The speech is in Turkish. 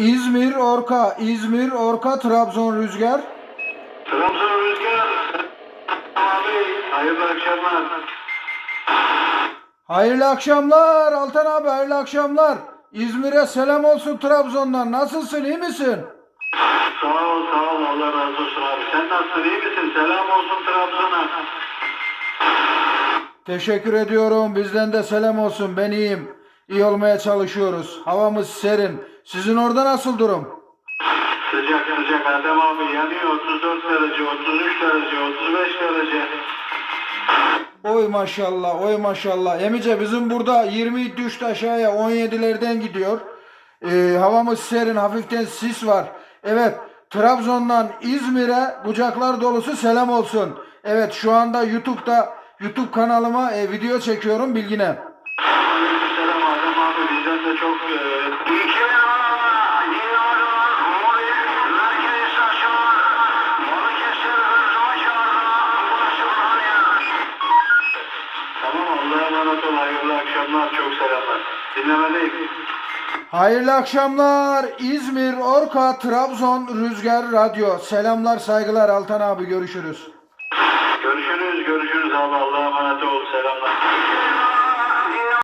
İzmir Orka, İzmir Orka Trabzon Rüzgar. Trabzon Rüzgar. Abi hayırlı akşamlar. Hayırlı akşamlar Altan abi, hayırlı akşamlar. İzmir'e selam olsun Trabzon'dan. Nasılsın, iyi misin? Sağ ol sağ ol Allah razı olsun abi. Sen nasılsın iyi misin? Selam olsun Trabzon'a. Teşekkür ediyorum. Bizden de selam olsun. Ben iyiyim. İyi olmaya çalışıyoruz. Havamız serin. Sizin orada nasıl durum? Sıcak sıcak Adem abi yanıyor 34 derece, 33 derece, 35 derece. Oy maşallah, oy maşallah. Emice bizim burada 20 düştü aşağıya 17'lerden gidiyor. Ee, havamız serin, hafiften sis var. Evet, Trabzon'dan İzmir'e kucaklar dolusu selam olsun. Evet, şu anda YouTube'da YouTube kanalıma e, video çekiyorum bilgine. Selam Adem abi bizden de çok e, Ol hayırlı akşamlar çok selamlar. Dinlemedeyim. Hayırlı akşamlar. İzmir, Orka, Trabzon, Rüzgar Radyo. Selamlar, saygılar Altan abi görüşürüz. Görüşürüz görüşürüz abi Allah'a emanet ol.